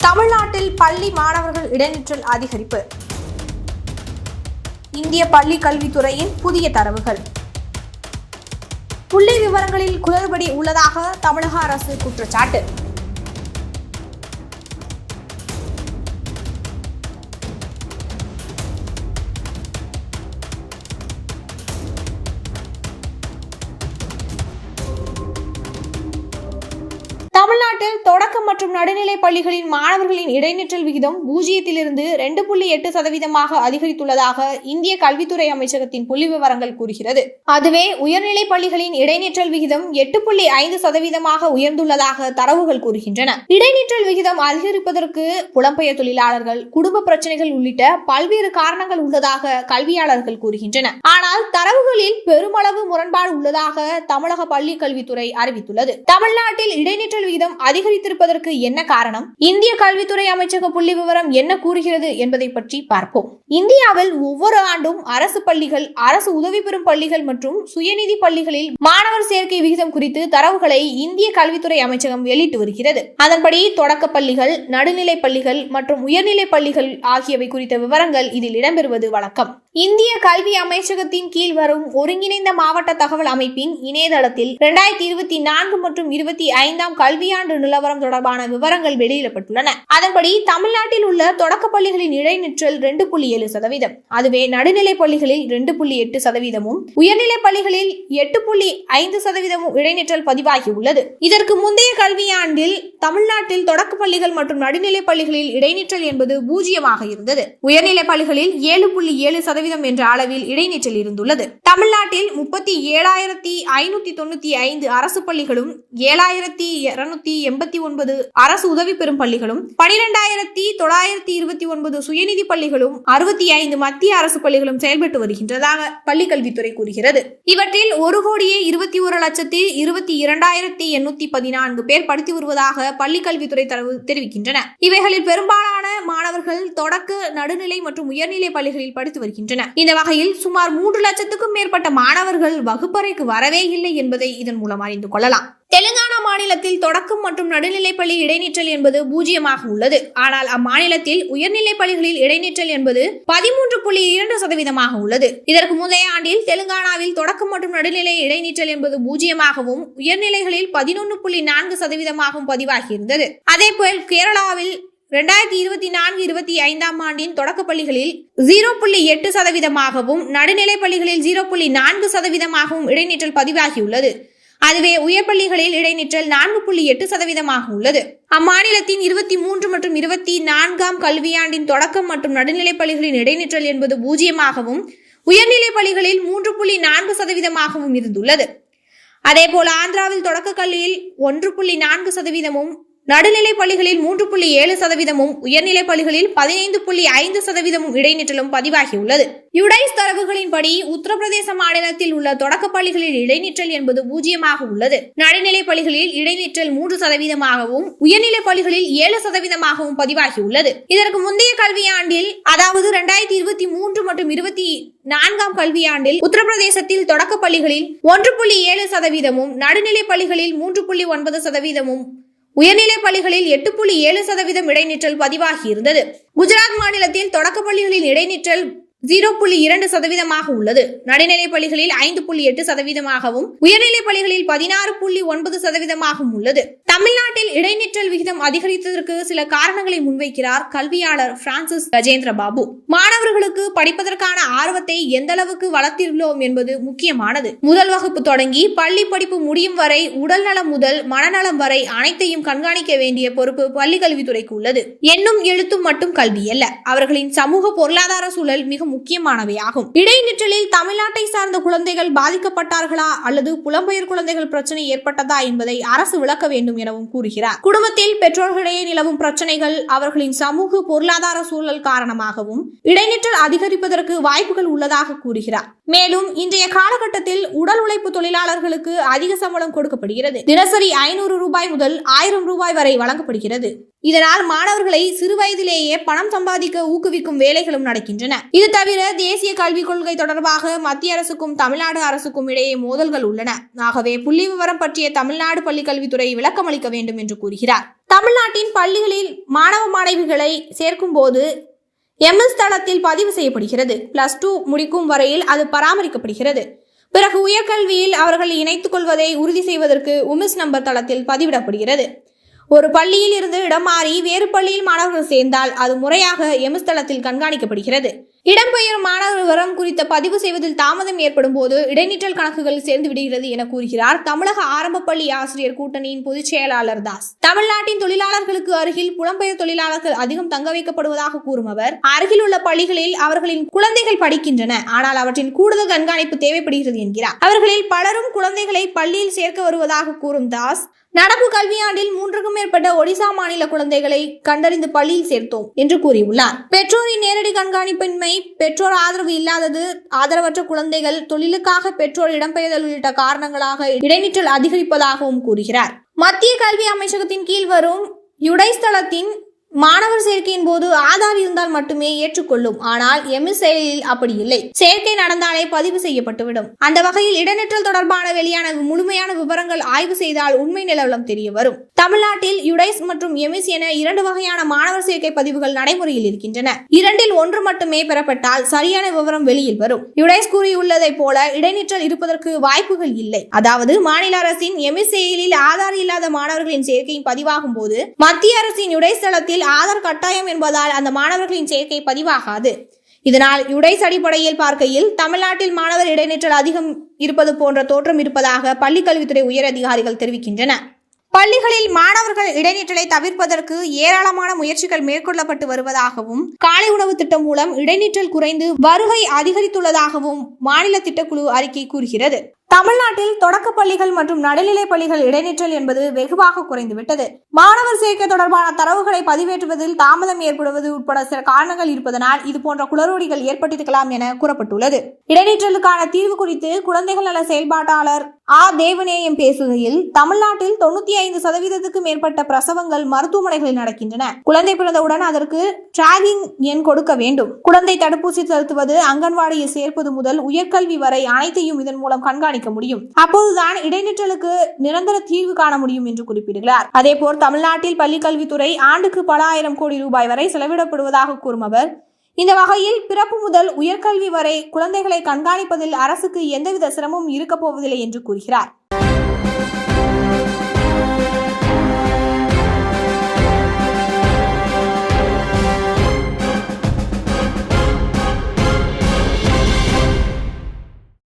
தமிழ்நாட்டில் பள்ளி மாணவர்கள் இடைநிற்றல் அதிகரிப்பு. இந்திய பள்ளி கல்வித்துறையின் புதிய தரவுகள். புள்ளி விவரங்களில் குளறுபடி உள்ளதாக தமிழக அரசு குற்றச்சாட்டு. தொடக்க மற்றும் நடுநிலை பள்ளிகளின் மாணவர்களின் இடைநிற்றல் விகிதம் பூஜ்ஜியத்திலிருந்து ரெண்டு புள்ளி எட்டு சதவீதமாக அதிகரித்துள்ளதாக இந்திய கல்வித்துறை அமைச்சகத்தின் புள்ளி விவரங்கள் கூறுகிறது. அதுவே உயர்நிலை பள்ளிகளின் இடைநிற்றல் விகிதம் எட்டு புள்ளி ஐந்து சதவீதமாக உயர்ந்துள்ளதாக தரவுகள் கூறுகின்றன. இடைநிற்றல் விகிதம் அதிகரிப்பதற்கு புலம்பெயர் தொழிலாளர்கள் குடும்ப பிரச்சனைகள் உள்ளிட்ட பல்வேறு காரணங்கள் உள்ளதாக கல்வியாளர்கள் கூறுகின்றனர் ஆனால் தரவுகளில் பெருமளவு முரண்பாடு உள்ளதாக தமிழக பள்ளி கல்வித்துறை அறிவித்துள்ளது. தமிழ்நாட்டில் இடைநிற்றல் விகிதம் அதிகரித்திருப்பதற்கு என்ன காரணம்? இந்திய கல்வித்துறை அமைச்சக புள்ளி விவரம் என்ன கூறுகிறது என்பதை பற்றி பார்ப்போம். இந்தியாவில் ஒவ்வொரு ஆண்டும் அரசு பள்ளிகள் அரசு உதவி பெறும் பள்ளிகள் மற்றும் சுயநிதி பள்ளிகளில் மாணவர் சேர்க்கை விகிதம் குறித்து தரவுகளை இந்திய கல்வித்துறை அமைச்சகம் வெளியிட்டு வருகிறது. அதன்படி தொடக்க பள்ளிகள் நடுநிலை பள்ளிகள் மற்றும் உயர்நிலை பள்ளிகள் ஆகியவை குறித்த விவரங்கள் இதில் இடம்பெறுவது வழக்கம். இந்திய கல்வி அமைச்சகத்தின் கீழ் வரும் ஒருங்கிணைந்த மாவட்ட தகவல் அமைப்பின் இணையதளத்தில் இரண்டாயிரத்தி இருபத்தி நான்கு மற்றும் இருபத்தி ஐந்தாம் கல்வியாண்டு நிலவரம் தொடர்பான விவரங்கள் வெளியிடப்பட்டுள்ளன. அதன்படி தமிழ்நாட்டில் உள்ள தொடக்க பள்ளிகளின் இடைநிற்றல் ரெண்டு புள்ளி ஏழு சதவீதம். அதுவே நடுநிலை பள்ளிகளில் ரெண்டு புள்ளி எட்டு சதவீதமும் உயர்நிலை பள்ளிகளில் எட்டு புள்ளி ஐந்து சதவீதமும் இடைநிற்றல் பதிவாகி உள்ளது. இதற்கு முந்தைய கல்வியாண்டில் தமிழ்நாட்டில் தொடக்க பள்ளிகள் மற்றும் நடுநிலை பள்ளிகளில் இடைநிற்றல் என்பது பூஜ்ஜியமாக இருந்தது. உயர்நிலை பள்ளிகளில் ஏழு புள்ளி ஏழு சதவீதம் என்ற அளவில் இடைநிற்றல் இருந்துள்ளது. தமிழ்நாட்டில் முப்பத்தி ஏழாயிரத்தி ஐநூத்தி தொண்ணூத்தி ஐந்து அரசு பள்ளிகளும் ஏழாயிரத்தி இருநூத்தி எண்பத்தி ஒன்பது அரசு உதவி பெறும் பள்ளிகளும் பனிரெண்டாயிரத்தி தொள்ளாயிரத்தி இருபத்தி ஒன்பது சுயநிதி பள்ளிகளும் அறுபத்தி ஐந்து மத்திய அரசு பள்ளிகளும் செயல்பட்டு வருகின்றதாக பள்ளிக்கல்வித்துறை கூறுகிறது. இவற்றில் ஒரு கோடியே இருபத்தி ஒரு லட்சத்தி இருபத்தி இரண்டாயிரத்தி எண்ணூத்தி பதினான்கு பேர் படித்து வருவதாக பள்ளிக்கல்வித்துறை தரவு தெரிவிக்கின்றன. இவைகளில் பெரும்பாலான மாணவர்கள் தொடக்க நடுநிலை மற்றும் உயர்நிலை பள்ளிகளில் படித்து வருகின்றனர். இந்த வகையில் சுமார் மூன்று லட்சத்துக்கும் மேற்பட்ட மாணவர்கள் வகுப்பறைக்கு வரவே இல்லை என்பதை இதன் மூலம் அறிந்து கொள்ளலாம். தெலுங்கானா மாநிலத்தில் தொடக்கம் மற்றும் நடுநிலைப்பள்ளி இடைநிற்றல் என்பது பூஜ்ஜியமாக உள்ளது. ஆனால் அம்மாநிலத்தில் உயர்நிலை பள்ளிகளில் இடைநிற்றல் என்பது பதிமூன்று புள்ளி இரண்டு சதவீதமாக உள்ளது. இதற்கு முந்தைய ஆண்டில் தெலுங்கானாவில் தொடக்கம் மற்றும் நடுநிலை இடைநிற்றல் என்பது பூஜ்ஜியமாகவும் உயர்நிலைகளில் பதினொன்று புள்ளி நான்கு சதவீதமாகவும் பதிவாகியிருந்தது. அதேபோல் கேரளாவில் ரெண்டாயிரத்தி இருபத்தி நான்கு இருபத்தி ஐந்தாம் ஆண்டின் தொடக்க பள்ளிகளில் ஜீரோ புள்ளி எட்டு சதவீதமாகவும் நடுநிலை பள்ளிகளில் ஜீரோ புள்ளி நான்கு சதவீதமாகவும் இடைநிற்றல் பதிவாகியுள்ளது. அதுவே உயர் பள்ளிகளில் இடைநிற்றல் நான்கு புள்ளி எட்டு சதவீதமாக உள்ளது. அம்மாநிலத்தின் இருபத்தி மூன்று மற்றும் இருபத்தி நான்காம் கல்வியாண்டின் தொடக்கம் மற்றும் நடுநிலைப் பள்ளிகளின் இடைநிற்றல் என்பது பூஜ்ஜியமாகவும் உயர்நிலைப் பள்ளிகளில் மூன்று புள்ளி நான்கு சதவீதமாகவும் இருந்துள்ளது. அதேபோல ஆந்திராவில் தொடக்க கல்வியில் ஒன்று புள்ளி நான்கு சதவீதமும் நடுநிலைப் பள்ளிகளில் மூன்று புள்ளி ஏழு சதவீதமும் உயர்நிலைப் பள்ளிகளில் பதினைந்து புள்ளி ஐந்து சதவீதமும் இடைநிற்றலும் பதிவாகியுள்ளது. யுடைஸ் தரவுகளின்படி உத்தரப்பிரதேச மாநிலத்தில் உள்ள தொடக்க பள்ளிகளில் இடைநிற்றல் என்பது பூஜ்ஜியமாக உள்ளது. நடுநிலைப் பள்ளிகளில் இடைநிற்றல் மூன்று சதவீதமாகவும் உயர்நிலைப் பள்ளிகளில் ஏழு சதவீதமாகவும் பதிவாகியுள்ளது. இதற்கு முந்தைய கல்வியாண்டில் அதாவது இரண்டாயிரத்தி இருபத்தி மூன்று மற்றும் இருபத்தி நான்காம் கல்வியாண்டில் உத்தரப்பிரதேசத்தில் தொடக்க பள்ளிகளில் ஒன்று புள்ளி ஏழு சதவீதமும் நடுநிலைப் பள்ளிகளில் மூன்று புள்ளி ஒன்பது சதவீதமும் உயர்நிலைப் பள்ளிகளில் எட்டு புள்ளி ஏழு சதவீதம் இடைநிற்றல் பதிவாகியிருந்தது. குஜராத் மாநிலத்தில் தொடக்க பள்ளிகளில் இடைநிற்றல் ஜீரோ புள்ளி இரண்டு சதவீதமாக உள்ளது. நடுநிலைப் பள்ளிகளில் ஐந்து புள்ளி எட்டு சதவீதமாகவும் உயர்நிலைப் பள்ளிகளில் பதினாறு புள்ளி ஒன்பது சதவீதமாகவும் உள்ளது. தமிழ்நாட்டில் இடைநிற்றல் விகிதம் அதிகரித்ததற்கு சில காரணங்களை முன்வைக்கிறார் கல்வியாளர் பிரான்சிஸ் கஜேந்திர பாபு மாணவர்களுக்கு படிப்பதற்கான ஆர்வத்தை எந்த அளவுக்கு வளர்த்தியுள்ளோம் என்பது முக்கியமானது. முதல் வகுப்பு தொடங்கி பள்ளி படிப்பு முடியும் வரை உடல்நலம் முதல் மனநலம் வரை அனைத்தையும் கண்காணிக்க வேண்டிய பொறுப்பு பள்ளி கல்வித்துறைக்கு உள்ளது. எண்ணும் எழுத்தும் மட்டும் கல்வி அல்ல அவர்களின் சமூக பொருளாதார சூழல் மிக முக்கியமானவையாகும். இடைநிற்றலில் தமிழ்நாட்டை சார்ந்த குழந்தைகள் பாதிக்கப்பட்டார்களா அல்லது புலம்பெயர் குழந்தைகள் பிரச்சனை ஏற்பட்டதா என்பதை அரசு விளக்க வேண்டும் எனவும் கூறுகிறார். குடும்பத்தில் பெற்றோர்களிடையே நிலவும் பிரச்சனைகள் அவர்களின் சமூக பொருளாதார சூழல் காரணமாகவும் இடைநிற்றல் அதிகரிப்பதற்கு வாய்ப்புகள் உள்ளதாக கூறுகிறார். மேலும் இன்றைய காலகட்டத்தில் உடல் உழைப்பு தொழிலாளர்களுக்கு அதிக சம்பளம் கொடுக்கப்படுகிறது. தினசரி ஐநூறு ரூபாய் முதல் ஆயிரம் ரூபாய் வரை வழங்கப்படுகிறது. இதனால் மாணவர்களை சிறுவயதிலேயே பணம் சம்பாதிக்க ஊக்குவிக்கும் வேலைகளும் நடக்கின்றன. இது தவிர தேசிய கல்விக் கொள்கை தொடர்பாக மத்திய அரசுக்கும் தமிழ்நாடு அரசுக்கும் இடையே மோதல்கள் உள்ளன. ஆகவே புள்ளி விவரம் பற்றிய தமிழ்நாடு பள்ளிக்கல்வித்துறை விளக்கமளிக்க வேண்டும் என்று கூறுகிறார். தமிழ்நாட்டின் பள்ளிகளில் மாணவ மாணவிகளை சேர்க்கும் போது எம்எஸ் தளத்தில் பதிவு செய்யப்படுகிறது. பிளஸ் டூ முடிக்கும் வரையில் அது பராமரிக்கப்படுகிறது. பிறகு உயர்கல்வியில் அவர்கள் இணைத்துக் கொள்வதை உறுதி செய்வதற்கு உமிஸ் நம்பர் தளத்தில் பதிவிடப்படுகிறது. ஒரு பள்ளியில் இருந்து இடம் மாறி வேறு பள்ளியில் மாணவர்கள் சேர்ந்தால் அது முறையாக எம்எஸ் தளத்தில் கண்காணிக்கப்படுகிறது. இடம்பெயரும் மாணவர் விவரம் குறித்த பதிவு செய்வதில் தாமதம் ஏற்படும் போது இடைநிற்றல் கணக்குகள் சேர்ந்து விடுகிறது என கூறுகிறார் தமிழக ஆரம்ப பள்ளி ஆசிரியர் கூட்டணியின் பொதுச் செயலாளர் தாஸ். தமிழ்நாட்டின் தொழிலாளர்களுக்கு அருகில் புலம்பெயர் தொழிலாளர்கள் அதிகம் தங்க வைக்கப்படுவதாக கூறும் அவர் அருகில் உள்ள பள்ளிகளில் அவர்களின் குழந்தைகள் படிக்கின்றன ஆனால் அவற்றின் கூடுதல் கண்காணிப்பு தேவைப்படுகிறது என்கிறார். அவர்களில் பலரும் குழந்தைகளை பள்ளியில் சேர்க்க வருவதாக கூறும் தாஸ் நடப்பு கல்வியாண்டில் மூன்றுக்கும் மேற்பட்ட ஒடிசா மாநில குழந்தைகளை கண்டறிந்து பள்ளியில் சேர்த்தோம் என்று கூறியுள்ளார். பெற்றோரின் நேரடி கண்காணிப்பின்மை பெற்றோர் ஆதரவு இல்லாதது ஆதரவற்ற குழந்தைகள் தொழிலுக்காக பெற்றோர் இடம்பெயர்தல் உள்ளிட்ட காரணங்களாக இடைநிற்றல் அதிகரிப்பதாகவும் கூறுகிறார். மத்திய கல்வி அமைச்சகத்தின் கீழ் வரும் யுடைஸ்தலத்தின் மாணவர் சேர்க்கையின் போது ஆதார் இருந்தால் மட்டுமே ஏற்றுக்கொள்ளும். ஆனால் எம்எஸ் செயலில் அப்படி இல்லை. சேர்க்கை நடந்தாலே பதிவு செய்யப்பட்டுவிடும். அந்த வகையில் இடைநிற்றல் தொடர்பான வெளியான முழுமையான விவரங்கள் ஆய்வு செய்தால் உண்மை நிலவரம் தெரிய வரும். தமிழ்நாட்டில் யுடைஸ் மற்றும் எம்எஸ் என இரண்டு வகையான மாணவர் சேர்க்கை பதிவுகள் நடைமுறையில் இருக்கின்றன. இரண்டில் ஒன்று மட்டுமே பெறப்பட்டால் சரியான விவரம் வெளியில் வரும். யுடைஸ் கூறியுள்ளதைப் போல இடைநிற்றல் இருப்பதற்கு வாய்ப்புகள் இல்லை. அதாவது மாநில அரசின் எம்எஸ் செயலில் ஆதார் இல்லாத மாணவர்களின் சேர்க்கையும் பதிவாகும் போது மத்திய அரசின் யுடைஸ் தளத்தில் பள்ளியில் ஆதார் கட்டாயம் என்பதால் அந்த மாணவர்களின் சேர்க்கை பதிவாகாது. இதனால் யுடைஸ் அடிப்படையில் பார்க்கையில் தமிழ்நாட்டில் மாணவர் இடைநிற்றல் அதிகம் இருப்பது போன்ற தோற்றம் இருப்பதாக பள்ளிக்கல்வித்துறை உயர் அதிகாரிகள் தெரிவிக்கின்றனர் பள்ளிகளில் மாணவர்கள் இடைநிற்றலை தவிர்ப்பதற்கு ஏராளமான முயற்சிகள் மேற்கொள்ளப்பட்டு வருவதாகவும் காலை உணவு திட்டம் மூலம் இடைநிற்றல் குறைந்து வருகை அதிகரித்துள்ளதாகவும் மாநில திட்டக்குழு அறிக்கை கூறுகிறது. தமிழ்நாட்டில் தொடக்க பள்ளிகள் மற்றும் நடுநிலைப் பள்ளிகள் இடைநிற்றல் என்பது வெகுவாக குறைந்துவிட்டது. மாணவர் சேர்க்கை தொடர்பான தரவுகளை பதிவேற்றுவதில் தாமதம் ஏற்படுவது உட்பட சில காரணங்கள் இருப்பதனால் இது போன்ற குளறுபடிகள் ஏற்பட்டிருக்கலாம் என கூறப்பட்டுள்ளது. இடைநிற்றலுக்கான தீர்வு குறித்து குழந்தைகள் நல செயல்பாட்டாளர் ஆ. தேவநேயம் பேசுகையில் தமிழ்நாட்டில் தொண்ணூத்தி ஐந்து சதவீதத்துக்கு மேற்பட்ட பிரசவங்கள் மருத்துவமனைகளில் நடக்கின்றன. குழந்தை பிறந்தவுடன் அதற்கு டிராகிங் எண் கொடுக்க வேண்டும். குழந்தை தடுப்பூசி செலுத்துவது அங்கன்வாடியில் சேர்ப்பது முதல் உயர்கல்வி வரை அனைத்தையும் இதன் மூலம் கண்காணிக்க முடியும். அப்போதுதான் இடைநிற்றலுக்கு நிரந்தர தீர்வு காண முடியும் என்று குறிப்பிடுகிறார். அதேபோல் தமிழ்நாட்டில் பள்ளிக்கல்வித்துறை ஆண்டுக்கு பல ஆயிரம் கோடி ரூபாய் வரை செலவிடப்படுவதாக கூறும் அவர் இந்த வகையில் பிறப்பு முதல் உயர்கல்வி வரை குழந்தைகளை கண்காணிப்பதில் அரசுக்கு எந்தவித சிரமமும் இருக்கப் போவதில்லை என்று கூறுகிறார்.